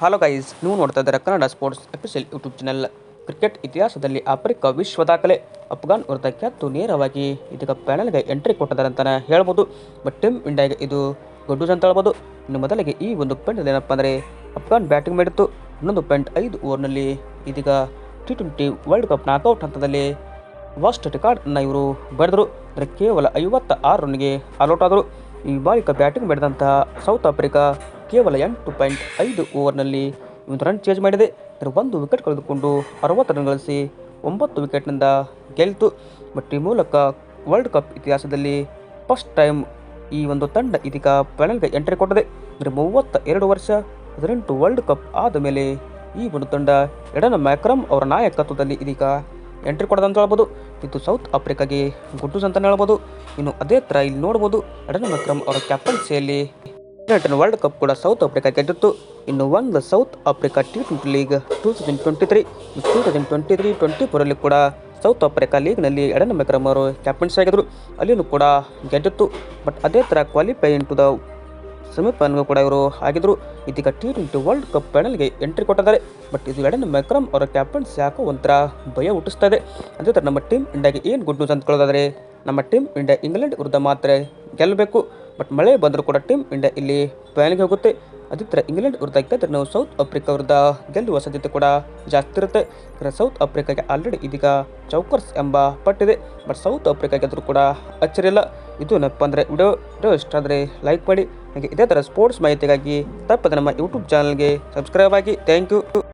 Hello guys ನೀವು ನೋಡ್ತಾ ಇದ್ದಾರೆ Kannada sports official YouTube channel cricket ಇತಿಹಾಸದಲ್ಲಿ ಆಫ್ರಿಕಾ ವಿಶ್ವ ದಾಖಲೆ ಅಫ್ಘಾನ್ ವಿರುದ್ಧ ಗೆದ್ದು ನೇರವಾಗಿ ಇದೀಗ ಪ್ಯಾನಲ್ಗೆ ಎಂಟ್ರಿ ಕೊಟ್ಟಿದ್ದಾರೆ ಅಂತಲೇ ಹೇಳ್ಬೋದು. ಬಟ್ ಟೀಮ್ ಇಂಡಿಯಾಗೆ ಇದು ನ್ಯೂಸ್ ಅಂತ ಹೇಳ್ಬೋದು ಇನ್ನು ಮೊದಲಿಗೆ ಈ ಒಂದು ಪಾಯಿಂಟ್ ಏನಪ್ಪ ಅಂದರೆ ಅಫ್ಘಾನ್ ಬ್ಯಾಟಿಂಗ್ ಮಾಡಿತ್ತು. ಇನ್ನೊಂದು ಪಾಯಿಂಟ್ ಐದು ಓವರ್ನಲ್ಲಿ ಇದೀಗ T twenty world cup knockout ಹಂತದಲ್ಲಿ ರೆಕಾರ್ಡ್ ರೆಕಾರ್ಡನ್ನು ಇವರು ಬರೆದರು. ಅಂದರೆ ಕೇವಲ ಐವತ್ತ ಆರು ರನ್ಗೆ ಆಲ್ಔಟ್ ಆದರು. ಈ ಬಾಳಿಕ ಬ್ಯಾಟಿಂಗ್ ಮಾಡಿದಂತಹ ಸೌತ್ ಆಫ್ರಿಕಾ ಕೇವಲ ಎಂಟು ಪಾಯಿಂಟ್ ಐದು ಓವರ್ನಲ್ಲಿ ಒಂದು ರನ್ ಚೇಂಜ್ ಮಾಡಿದೆ. ಅಂದರೆ ಒಂದು ವಿಕೆಟ್ ಕಳೆದುಕೊಂಡು ಅರವತ್ತು ರನ್ ಗಳಿಸಿ ಒಂಬತ್ತು ವಿಕೆಟ್ನಿಂದ ಗೆಲ್ತು. ಬಟ್ ಈ ಮೂಲಕ ವರ್ಲ್ಡ್ ಕಪ್ ಇತಿಹಾಸದಲ್ಲಿ ಫಸ್ಟ್ ಟೈಮ್ ಈ ಒಂದು ತಂಡ ಇದೀಗ ಫೈನಲ್ಗೆ ಎಂಟ್ರಿ ಕೊಟ್ಟಿದೆ. ಅಂದರೆ ಮೂವತ್ತ ಎರಡು ವರ್ಷ, ಹದಿನೆಂಟು ವರ್ಲ್ಡ್ ಕಪ್ ಆದ ಮೇಲೆ ಈ ಒಂದು ತಂಡ ಎಡನ ಮ್ಯಾಕ್ರಮ್ ಅವರ ನಾಯಕತ್ವದಲ್ಲಿ ಇದೀಗ ಎಂಟ್ರಿ ಕೊಡೋದು ಅಂತ ಹೇಳ್ಬೋದು. ಇದು ಸೌತ್ ಆಫ್ರಿಕಾಗೆ ಗುಡ್ಡುಸ್ ಅಂತಲೇ ಹೇಳ್ಬೋದು. ಇನ್ನು ಅದೇ ಥರ ಇಲ್ಲಿ ನೋಡ್ಬೋದು ಎಡನ ಮ್ಯಾಕ್ರಮ್ ಅವರ ಕ್ಯಾಪ್ಟನ್ಸಿಯಲ್ಲಿ ಹದಿನೆಂಟನೇ ವರ್ಲ್ಡ್ ಕಪ್ ಕೂಡ ಸೌತ್ ಆಫ್ರಿಕಾ ಗೆದ್ದಿತ್ತು. ಇನ್ನು ಒಂದು South Africa T twenty league two thousand twenty three two thousand twenty three twenty ಫೋರಲ್ಲಿ ಕೂಡ ಸೌತ್ ಆಫ್ರಿಕಾ ಲೀಗ್ನಲ್ಲಿ ಎರಡನೇ ಮೆಕ್ರಮ್ ಅವರು ಕ್ಯಾಪ್ಟನ್ಸ್ ಆಗಿದ್ದರು ಅಲ್ಲಿಯೂ ಕೂಡ ಗೆದ್ದಿತ್ತು. ಬಟ್ ಅದೇ ಥರ ಕ್ವಾಲಿಫೈ ಇನ್ ಟು ದ ಸೆಮಿಫೈನಲ್ಗೂ ಕೂಡ ಇವರು ಆಗಿದ್ರು. ಇದೀಗ ಟಿ ಟ್ವೆಂಟಿ ವರ್ಲ್ಡ್ ಕಪ್ ಫೈನಲ್ಗೆ ಎಂಟ್ರಿ ಕೊಟ್ಟಿದ್ದಾರೆ. ಬಟ್ ಇದು ಎಡನ್ ಮೆಕ್ರಮ್ ಅವರ ಕ್ಯಾಪ್ಟನ್ಸ್ ಯಾಕೋ ಒಂಥರ ಭಯ ಹುಟ್ಟಿಸ್ತಾ ಇದೆ. ಅದೇ ಥರ ನಮ್ಮ ಟೀಮ್ ಇಂಡಿಯಾಗೆ ಏನು ಗುಡ್ ನ್ಯೂಸ್ ಅಂದ್ಕೊಳ್ಳೋದಾದರೆ ನಮ್ಮ ಟೀಮ್ ಇಂಡಿಯಾ ಇಂಗ್ಲೆಂಡ್ ವಿರುದ್ಧ ಮಾತ್ರ ಗೆಲ್ಲಬೇಕು. ಬಟ್ ಮಳೆ ಬಂದರೂ ಕೂಡ ಟೀಮ್ ಇಂಡಿಯಾ ಇಲ್ಲಿ ಫೈನಲ್ಗೆ ಹೋಗುತ್ತೆ. ಅದೇ ಥರ ಇಂಗ್ಲೆಂಡ್ ವಿರುದ್ಧ ಗೆದ್ದರೆ ನಾವು ಸೌತ್ ಆಫ್ರಿಕಾ ವಿರುದ್ಧ ಗೆಲ್ಲುವ ಸಾಧ್ಯತೆ ಕೂಡ ಜಾಸ್ತಿ ಇರುತ್ತೆ. ಸೌತ್ ಆಫ್ರಿಕಾಗೆ ಆಲ್ರೆಡಿ ಇದೀಗ ಚೌಕರ್ಸ್ ಎಂಬ ಪಟ್ಟಿದೆ ಬಟ್ ಸೌತ್ ಆಫ್ರಿಕಾಗೆ ಆದರೂ ಕೂಡ ಅಚ್ಚರಿ ಇಲ್ಲ. ಇದು ಏನಪ್ಪ ಅಂದರೆ ವಿಡಿಯೋ ವಿಡಿಯೋ ಇಷ್ಟ ಆದರೆ ಲೈಕ್ ಮಾಡಿ. ಹಾಗೆ ಇದೇ ಥರ ಸ್ಪೋರ್ಟ್ಸ್ ಮಾಹಿತಿಗಾಗಿ ತಪ್ಪದೆ ನಮ್ಮ ಯೂಟ್ಯೂಬ್ ಚಾನಲ್ಗೆ ಸಬ್ಸ್ಕ್ರೈಬ್ ಆಗಿ. Thank you